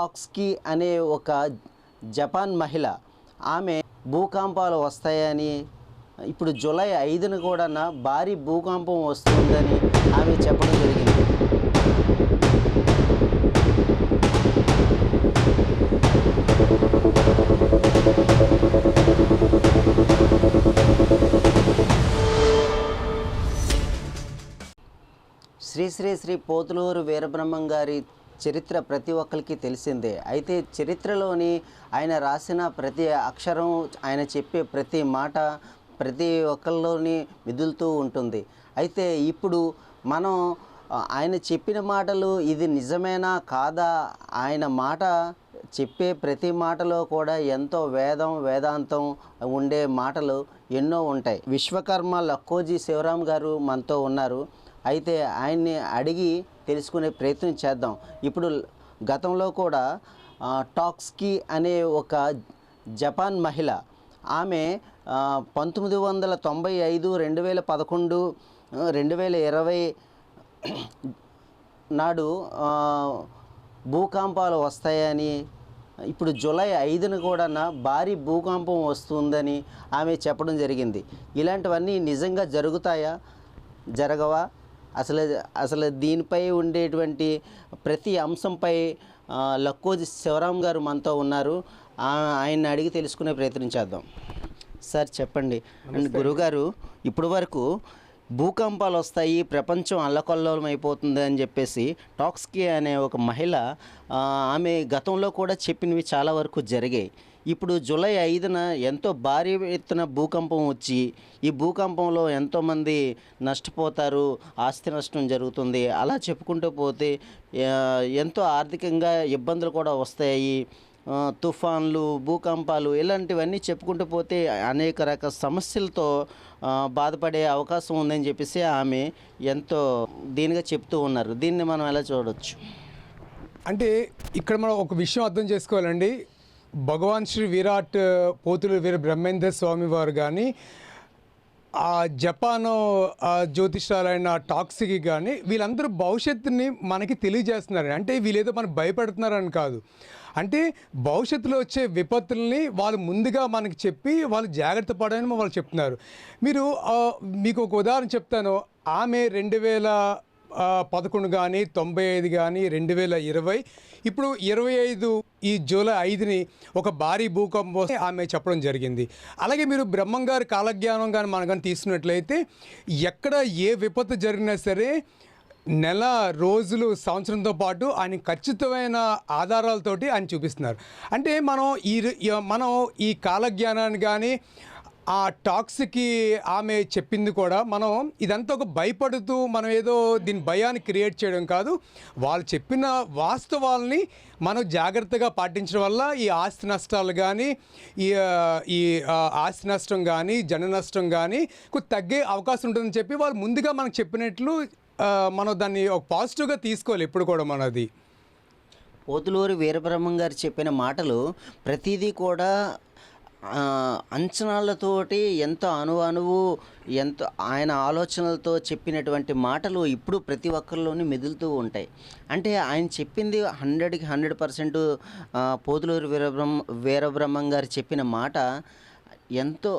టాక్స్కి అనే ఒక జపాన్ మహిళ ఆమె భూకంపాలు వస్తాయని ఇప్పుడు జూలై ఐదున కూడా భారీ భూకంపం వస్తుందని ఆమె చెప్పడం జరిగింది. శ్రీ శ్రీ శ్రీ పోతులూరు వీరబ్రహ్మం గారి చరిత్ర ప్రతి ఒక్కరికి తెలిసిందే. అయితే చరిత్రలోని ఆయన రాసిన ప్రతి అక్షరం ఆయన చెప్పే ప్రతి మాట ప్రతి ఒక్కరిలోని మిదులుతూ ఉంటుంది. అయితే ఇప్పుడు మనం ఆయన చెప్పిన మాటలు ఇది నిజమేనా కాదా? ఆయన మాట చెప్పే ప్రతి మాటలో కూడా ఎంతో వేదం వేదాంతం ఉండే మాటలు ఎన్నో ఉంటాయి. విశ్వకర్మ లక్కోజీ శివరాం గారు మనతో ఉన్నారు. అయితే ఆయన్ని అడిగి తెలుసుకునే ప్రయత్నం చేద్దాం. ఇప్పుడు గతంలో కూడా టాక్స్కి అనే ఒక జపాన్ మహిళ ఆమె పంతొమ్మిది వందల తొంభై ఐదు రెండు వేల పదకొండు రెండు వేల ఇరవై నాడు భూకంపాలు వస్తాయని ఇప్పుడు జూలై ఐదున కూడా భారీ భూకంపం వస్తుందని ఆమె చెప్పడం జరిగింది. ఇలాంటివన్నీ నిజంగా జరుగుతాయా? జరగవా? అసలు అసలు దీనిపై ఉండేటువంటి ప్రతి అంశంపై లక్కోజి శివరాం గారు మనతో ఉన్నారు. ఆయన్ని అడిగి తెలుసుకునే ప్రయత్నం చేద్దాం. సార్ చెప్పండి. అండ్ గురుగారు ఇప్పటి వరకు భూకంపాలు వస్తాయి ప్రపంచం అల్లకల్లోలం అయిపోతుంది అని చెప్పేసి టాక్స్కి అనే ఒక మహిళ ఆమె గతంలో కూడా చెప్పినవి చాలా వరకు జరిగాయి. ఇప్పుడు జూలై ఐదున ఎంతో భారీ ఎత్తున భూకంపం వచ్చి ఈ భూకంపంలో ఎంతోమంది నష్టపోతారు ఆస్తి నష్టం జరుగుతుంది. అలా చెప్పుకుంటూ పోతే ఎంతో ఆర్థికంగా ఇబ్బందులు కూడా వస్తాయి. తుఫాన్లు భూకంపాలు ఇలాంటివన్నీ చెప్పుకుంటూ పోతే అనేక రకాల సమస్యలతో బాధపడే అవకాశం ఉందని చెప్పేసి ఆమె ఎంతో దీనిగా చెప్తూ ఉన్నారు. దీన్ని మనం ఎలా చూడవచ్చు అంటే ఇక్కడ మనం ఒక విషయం అర్థం చేసుకోవాలండి. భగవాన్ శ్రీ విరాట్ పోతులు వీర బ్రహ్మేంద్ర స్వామి వారు కానీ ఆ జపాను జ్యోతిషాలైన టాక్సికి కానీ వీళ్ళందరూ భవిష్యత్తుని మనకి తెలియజేస్తున్నారు అంటే వీళ్ళేదో మనం భయపెడుతున్నారని కాదు. అంటే భవిష్యత్తులో వచ్చే విపత్తుల్ని వాళ్ళు ముందుగా మనకి చెప్పి వాళ్ళు జాగ్రత్త పడని వాళ్ళు చెప్తున్నారు. మీరు మీకు ఒక ఉదాహరణ చెప్తాను. ఆమె రెండు వేల పదకొండు కానీ తొంభై ఐదు కానీ రెండు వేల ఇరవై. ఇప్పుడు ఇరవై ఐదు ఈ జూలై ఐదుని ఒక భారీ భూకంపం ఆమె చెప్పడం జరిగింది. అలాగే మీరు బ్రహ్మంగారి కాలజ్ఞానం కానీ మనం కానీ తీసుకున్నట్లయితే ఎక్కడ ఏ విపత్తు జరిగినా సరే నెల రోజులు సంవత్సరంతో పాటు ఆయన ఖచ్చితమైన ఆధారాలతోటి ఆయన చూపిస్తున్నారు. అంటే మనం ఈ మనం ఈ కాలజ్ఞానాన్ని కానీ ఆ టాక్స్కి ఆమె చెప్పింది కూడా మనం ఇదంతా ఒక భయపడుతూ మనం ఏదో దీని భయాన్ని క్రియేట్ చేయడం కాదు. వాళ్ళు చెప్పిన వాస్తవాల్ని మనం జాగ్రత్తగా పాటించడం వల్ల ఈ ఆస్తి నష్టాలు కానీ ఈ ఈ ఆస్తి నష్టం కానీ జన నష్టం కానీ తగ్గే అవకాశం ఉంటుందని చెప్పి వాళ్ళు ముందుగా మనకు చెప్పినట్లు మనం దాన్ని ఒక పాజిటివ్గా తీసుకోవాలి ఎప్పుడు కూడా మనది. పోతులూరి వీరబ్రహ్మం గారు చెప్పిన మాటలు ప్రతిదీ కూడా అంచనాలతోటి ఎంతో అణు అనువు ఎంతో ఆయన ఆలోచనలతో చెప్పినటువంటి మాటలు ఇప్పుడు ప్రతి ఒక్కరిలోని మెదులుతూ ఉంటాయి. అంటే ఆయన చెప్పింది హండ్రెడ్కి హండ్రెడ్ పర్సెంట్ పోతులూరి వీరబ్రహ్మ వీరబ్రహ్మం గారు చెప్పిన మాట ఎంతో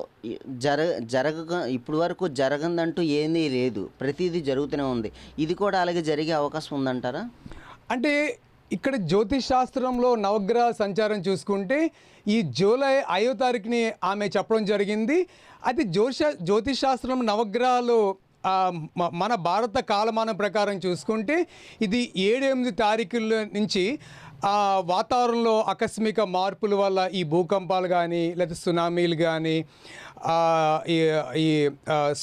జర జరగ ఇప్పుడు వరకు జరగందంటూ ఏమీ లేదు. ప్రతిదీ జరుగుతూనే ఉంది. ఇది కూడా అలాగే జరిగే అవకాశం ఉందంటారా? అంటే ఇక్కడ జ్యోతిష్ శాస్త్రంలో నవగ్రహ సంచారం చూసుకుంటే ఈ జూలై ఐదో తారీఖుని ఆమె చెప్పడం జరిగింది. అయితే జ్యోతిష జ్యోతిష్ శాస్త్రం నవగ్రహాలు మన భారత కాలమానం ప్రకారం చూసుకుంటే ఇది ఏడు ఎనిమిది తారీఖుల నుంచి వాతావరణంలో ఆకస్మిక మార్పుల వల్ల ఈ భూకంపాలు కానీ లేదా సునామీలు కానీ ఈ ఈ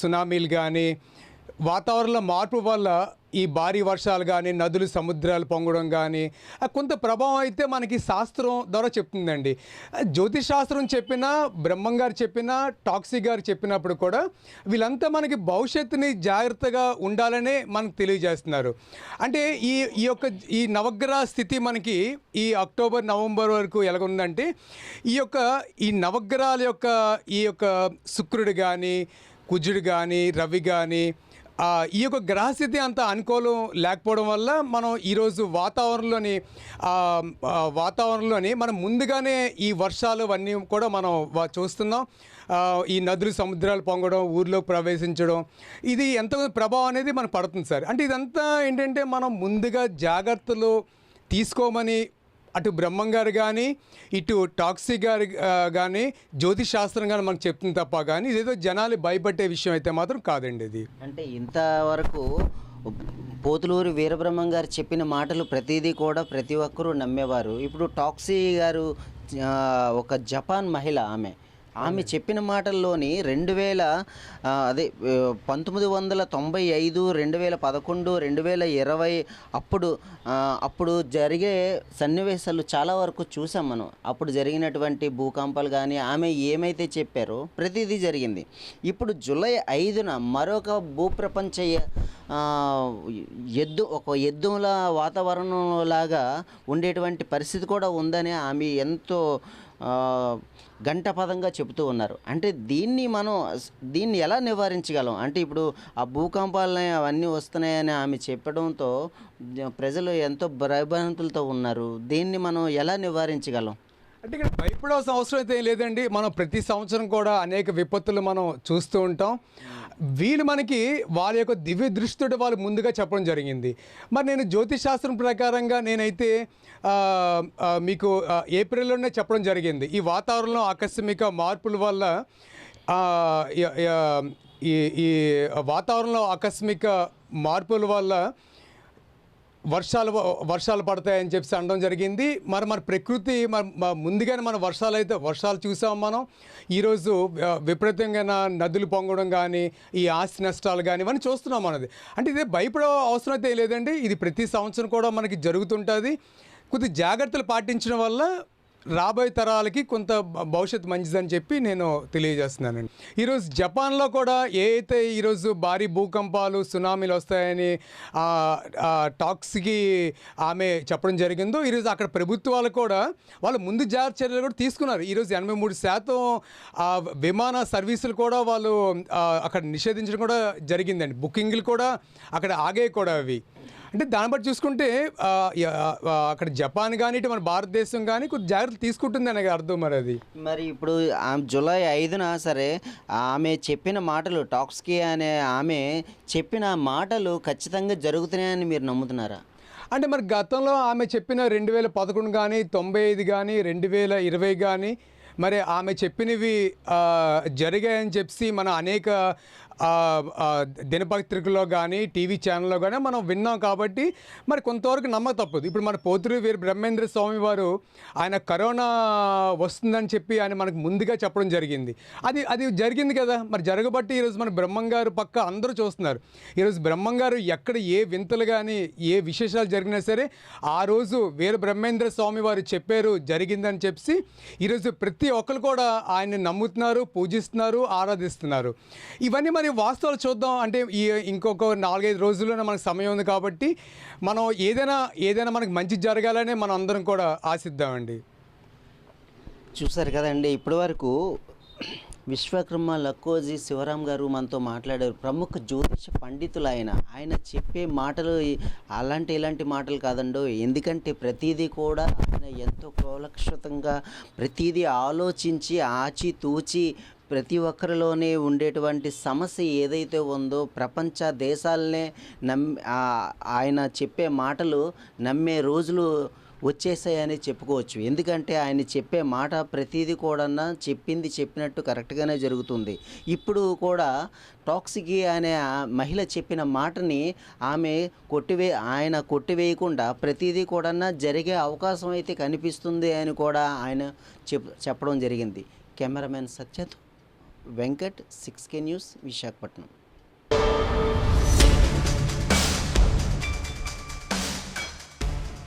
సునామీలు కానీ వాతావరణంలో మార్పు వల్ల ఈ భారీ వర్షాలు కానీ నదులు సముద్రాలు పొంగడం కానీ ఆ కొంత ప్రభావం అయితే మనకి శాస్త్రం ద్వారా చెప్తుందండి. జ్యోతిష్ శాస్త్రం చెప్పినా బ్రహ్మం గారు చెప్పినా టాక్సీ గారు చెప్పినప్పుడు కూడా వీళ్ళంతా మనకి భవిష్యత్తుని జాగ్రత్తగా ఉండాలనే మనకు తెలియజేస్తున్నారు. అంటే ఈ ఈ యొక్క ఈ నవగ్రహ స్థితి మనకి ఈ అక్టోబర్ నవంబర్ వరకు ఎలాగుందంటే ఈ యొక్క ఈ నవగ్రహాల యొక్క ఈ యొక్క శుక్రుడు కానీ కుజుడు కానీ రవి కానీ ఈ యొక్క గ్రహస్థితి అంత అనుకూలం లేకపోవడం వల్ల మనం ఈరోజు వాతావరణంలోని వాతావరణంలోని మనం ముందుగానే ఈ వర్షాలు అవన్నీ కూడా మనం చూస్తున్నాం. ఈ నదులు సముద్రాలు పొంగడం ఊర్లోకి ప్రవేశించడం ఇది ఎంత ప్రభావం అనేది మనకు పడుతుంది సార్. అంటే ఇదంతా ఏంటంటే మనం ముందుగా జాగ్రత్తలు తీసుకోమని అటు బ్రహ్మం గారు కానీ ఇటు టాక్సీ గారు కానీ జ్యోతిష్ శాస్త్రం కానీ మనకు చెప్తుంది తప్ప కానీ ఇదేదో జనాలు భయపడే విషయం అయితే మాత్రం కాదండి ఇది. అంటే ఇంతవరకు పోతులూరి వీరబ్రహ్మం గారు చెప్పిన మాటలు ప్రతిదీ కూడా ప్రతి ఒక్కరూ నమ్మేవారు. ఇప్పుడు టాక్సీ గారు ఒక జపాన్ మహిళ ఆమె ఆమె చెప్పిన మాటల్లోని రెండు వేల అదే పంతొమ్మిది వందల తొంభై ఐదు రెండు వేల పదకొండు రెండు వేల ఇరవై అప్పుడు అప్పుడు జరిగే సన్నివేశాలు చాలా వరకు చూసాం మనం. అప్పుడు జరిగినటువంటి భూకంపాలు కానీ ఆమె ఏమైతే చెప్పారో ప్రతిదీ జరిగింది. ఇప్పుడు జూలై ఐదున మరొక భూప్రపంచ ఎద్దు ఒక ఎద్దుల వాతావరణం లాగా ఉండేటువంటి పరిస్థితి కూడా ఉందని ఆమె ఎంతో ఆ, గంటపదంగా చెబుతూ ఉన్నారు. అంటే దీన్ని మనం దీన్ని ఎలా నివారించగలం? అంటే ఇప్పుడు ఆ భూకంపాలని అవన్నీ వస్తున్నాయని ఆమె చెప్పడంతో ప్రజలు ఎంతో భయభ్రాంతులతో ఉన్నారు. దీన్ని మనం ఎలా నివారించగలం? అంటే ఇక్కడ భయపడాల్సిన అవసరం అయితే లేదండి. మనం ప్రతి సంవత్సరం కూడా అనేక విపత్తులు మనం చూస్తూ ఉంటాం. వీళ్ళు మనకి వాళ్ళ యొక్క దివ్య దృష్టితో వాళ్ళు ముందుగా చెప్పడం జరిగింది. మరి నేను జ్యోతిష్ శాస్త్రం ప్రకారంగా నేనైతే మీకు ఏప్రిల్లోనే చెప్పడం జరిగింది. ఈ వాతావరణంలో ఆకస్మిక మార్పుల వల్ల ఈ ఈ వాతావరణంలో ఆకస్మిక మార్పుల వల్ల వర్షాలు వర్షాలు పడతాయని చెప్పి అనడం జరిగింది. మరి మన ప్రకృతి మరి ముందుగానే మన వర్షాలు అయితే వర్షాలు చూసాం మనం. ఈరోజు విపరీతంగా నదులు పొంగడం కానీ ఈ ఆస్తి నష్టాలు కానీ ఇవన్నీ చూస్తున్నాం మనది. అంటే ఇదే భయపడే అవసరం అయితే లేదండి. ఇది ప్రతి సంవత్సరం కూడా మనకి జరుగుతుంటుంది. కొద్ది జాగ్రత్తలు పాటించడం వల్ల రాబోయే తరాలకి కొంత భవిష్యత్తు మంచిదని చెప్పి నేను తెలియజేస్తున్నానండి ఈరోజు జపాన్లో కూడా ఏ అయితే ఈరోజు భారీ భూకంపాలు సునామీలు వస్తాయని టాక్స్కి ఆమె చెప్పడం జరిగిందో ఈరోజు అక్కడ ప్రభుత్వాలు కూడా వాళ్ళు ముందు జాగ్రత్త చర్యలు కూడా తీసుకున్నారు. ఈరోజు ఎనభై మూడు శాతం విమాన సర్వీసులు కూడా వాళ్ళు అక్కడ నిషేధించడం కూడా జరిగిందండి. బుకింగ్లు కూడా అక్కడ ఆగే కూడా అవి. అంటే దాన్ని బట్టి చూసుకుంటే అక్కడ జపాన్ కానీ ఇటు మన భారతదేశం కానీ కొద్ది జాగ్రత్తలు తీసుకుంటుంది అనే అర్థం మరి అది. మరి ఇప్పుడు జూలై ఐదున సరే ఆమె చెప్పిన మాటలు టాక్స్కి అనే ఆమె చెప్పిన మాటలు ఖచ్చితంగా జరుగుతున్నాయని మీరు నమ్ముతున్నారా? అంటే మరి గతంలో ఆమె చెప్పిన రెండు వేల పదకొండు కానీ తొంభై ఐదు కానీ రెండు వేల ఇరవై కానీ మరి ఆమె చెప్పినవి జరిగాయని చెప్పి మన అనేక దినపత్రికలో కానీ టీవీ ఛానల్లో కానీ మనం విన్నాం కాబట్టి మరి కొంతవరకు నమ్మక తప్పదు. ఇప్పుడు మన పోతురు వీరు బ్రహ్మేంద్ర స్వామి వారు ఆయన కరోనా వస్తుందని చెప్పి ఆయన మనకు ముందుగా చెప్పడం జరిగింది. అది అది జరిగింది కదా. మరి జరగబట్టి ఈరోజు మన బ్రహ్మంగారు పక్క అందరూ చూస్తున్నారు. ఈరోజు బ్రహ్మంగారు ఎక్కడ ఏ వింతలు కానీ ఏ విశేషాలు జరిగినా సరే ఆ రోజు వీర బ్రహ్మేంద్ర స్వామి వారు చెప్పారు జరిగిందని చెప్పి ఈరోజు ప్రతి ఒక్కరు కూడా ఆయన్ని నమ్ముతున్నారు పూజిస్తున్నారు ఆరాధిస్తున్నారు. ఇవన్నీ మరి వాస్తవాలు చూద్దాం. అంటే ఈ ఇంకొక నాలుగైదు రోజుల్లోనే మనకు సమయం ఉంది కాబట్టి మనం ఏదైనా ఏదైనా మనకు మంచి జరగాలనే మనం అందరం కూడా ఆశిద్దామండి. చూసారు కదండి ఇప్పటివరకు విశ్వకర్మ లక్కోజీ శివరాం గారు మనతో మాట్లాడారు. ప్రముఖ జ్యోతిష పండితులు ఆయన ఆయన చెప్పే మాటలు అలాంటి ఇలాంటి మాటలు కాదండో. ఎందుకంటే ప్రతిదీ కూడా ఆయన ఎంతో కోలక్షితంగా ప్రతిదీ ఆలోచించి ఆచి తూచి ప్రతి ఒక్కరిలోనే ఉండేటువంటి సమస్య ఏదైతే ఉందో ప్రపంచ దేశాలనే నమ్ ఆయన చెప్పే మాటలు నమ్మే రోజులు వచ్చేసాయని చెప్పుకోవచ్చు. ఎందుకంటే ఆయన చెప్పే మాట ప్రతిదీ కూడా చెప్పింది చెప్పినట్టు కరెక్ట్గానే జరుగుతుంది. ఇప్పుడు కూడా టాక్సికి అనే మహిళ చెప్పిన మాటని ఆమె కొట్టివే ఆయన కొట్టివేయకుండా ప్రతిదీ కూడా జరిగే అవకాశం అయితే కనిపిస్తుంది అని కూడా ఆయన చెప్ చెప్పడం జరిగింది. Cameraman సత్యత్ Venkat six K news Visakhapatnam.